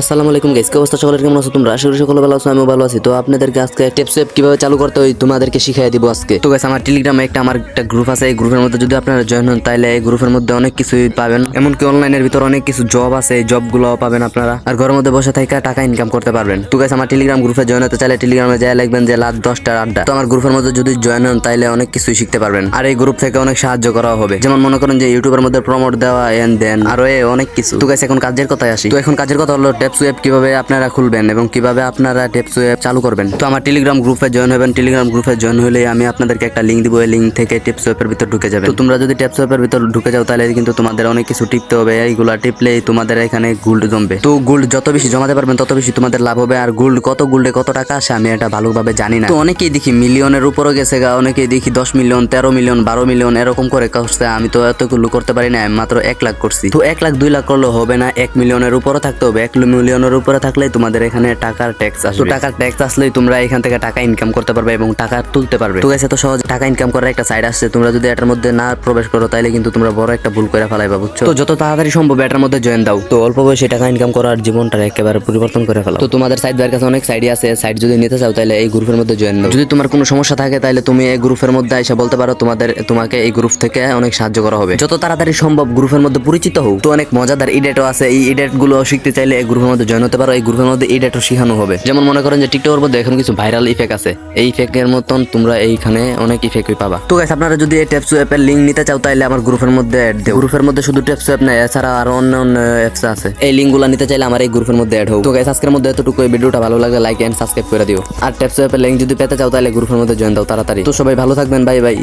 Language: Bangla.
আসসালামু আলাইকুম গাইস কি অবস্থা? সকলের কেমন আছো তোমরা? আশা করি সকলে ভালো আছো, আমিও ভালো আছি। তো আপনাদেরকে আজকে টেপস অ্যাপ কীভাবে চালু করতে হয়, তোমাদেরকে শিখিয়ে দিব আজকে। তো গাইস আমার টেলিগ্রামে একটা, আমার একটা গ্রুপ আছে। এই গ্রুপের মধ্যে যদি আপনারা জয়েন হন তাহলে এই গ্রুপের মধ্যে অনেক কিছুই পাবেন। এমনকি অনলাইনের ভিতর অনেক কিছু জব আছে, এই জবগুলো পাবেন আপনারা। আর ঘরের মধ্যে বসে থেকে টাকা ইনকাম করতে পারবেন। তো গাইস আমার টেলিগ্রাম গ্রুপে জয়েন হতে চাইলে টেলিগ্রামে যাই লিখবেন যে, রাত দশটার আড্ডা। তো আমার গ্রুপের মধ্যে যদি জয়েন হন তাহলে অনেক কিছুই শিখতে পারবেন। আর এই গ্রুপ থেকে অনেক সাহায্য করা হবে। যেমন মনে করেন যে ইউটিউবের মধ্যে প্রমোট দেওয়া এন দেন আরও অনেক কিছু। তো গাইস এখন কাজের কথায় আসি। তো এখন কাজের কথা হলো টেপস ওয়েব কীভাবে আপনারা খুলবেন এবং কীভাবে আপনারা টেপস ওয়েব চালু করবেন? তো আমার টেলিগ্রাম গ্রুপে জয়েন হবেন। টেলিগ্রাম গ্রুপে জয়েন হলে আমি আপনাদেরকে একটা লিঙ্ক দিব। লিঙ্ক থেকে টেপস ওয়েবের ভিতর ঢুকে যাবে তো তোমরা যদি টেপস ওয়েবের ভিতর ঢুকে যাও, তাহলে কিন্তু তোমাদের অনেক কিছু টিপতে হবে। এইগুলা টিপলেই তোমাদের এখানে গোল্ড জমবে। তো গোল্ড যত বেশি জমাতে পারবেন, তত বেশি তোমাদের লাভ হবে। আর গোল্ড কত গোল্ডে কত টাকা আসে, আমি এটা ভালোভাবে জানি না। তো অনেকেই দেখি মিলিয়নের উপরে গেছে গা। অনেকেই দেখি দশ মিলিয়ন তেরো মিলিয়ন বারো মিলিয়ন এরকম করে করছে। আমি তো এতগুলো করতে পারি না মাত্র এক লাখ করছি। তো এক লাখ, দুই লাখ করলে হবে না। এক মিলিয়নের উপরও থাকতে হবে। এক মিলিয়নের উপরে থাকলে তোমাদের এখানে টাকার ট্যাক্স আসবে। তো টাকার ট্যাক্স আসলেই তোমরা এখান থেকে টাকা ইনকাম করতে পারবে এবং টাকা তুলতে পারবে। তো এত সহজ টাকা ইনকাম করার একটা সাইড আসছে। তোমরা যদি এটার মধ্যে না প্রবেশ করো তাহলে কিন্তু তোমরা বড় একটা ভুল করে ফেলাইবা, বুঝছ? তো যত তাড়াতাড়ি সম্ভব এটার মধ্যে জয়েন দাও। তো অল্প বয়সে টাকা ইনকাম করার জীবনটা একেবারে পরিবর্তন করে ফেলাও। তো তোমাদের সাইড ভাইয়ের কাছে অনেক সাইডই আছে। সাইড যদি নিতে চাও তাহলে এই গ্রুপের মধ্যে জয়েন দাও যদি তোমার কোনো সমস্যা থাকে তাহলে তুমি এই গ্রুপের মধ্যে এসে বলতে পারো, তোমাদের, তোমাকে এই গ্রুপ থেকে অনেক সাহায্য করা হবে। যত তাড়াতাড়ি সম্ভব গ্রুপের মধ্যে পরিচিত হও। তো অনেক মজাদার ইডেটও আছে। এই ইডেটগুলো শিখতে চাইলে এই গ্রুপের মধ্যে জয়েন হতে পারো, এই গ্রুপের মধ্যে ইডেটও শেখানো হবে। যেমন মনে করেন যে টিকটকের মধ্যে এখন কিছু ভাইরাল ইফেক্ট আছে। এই ইফেক্টের মতন তোমরা এইখানে অনেক ইফেক্টই পাবা। তো গাইস আপনারা যদি এই টেপস অ্যাপের লিংক নিতে চাও তাহলে আমার গ্রুপের মধ্যে অ্যাড দেও। গ্রুপের মধ্যে শুধু টেপস অ্যাপ না এছাড়া আরও অন্য অন্য অ্যাপস আছে। এই লিঙ্কগুলো নিতে চাইলে আমার এই গ্রুপের মধ্যে অ্যাড হোক তো গাইস আজকের মধ্যে এতটুকু। এই ভিডিওটা ভালো লাগলে লাইক এন্ড সাবস্ক্রাইব করে দিও। আর টেপস অ্যাপের লিংক যদি পেতে চাও তাহলে গ্রুপের মধ্যে জয়েন দাও তাড়াতাড়ি। তো সবাই ভালো থাকবেন বাই বাই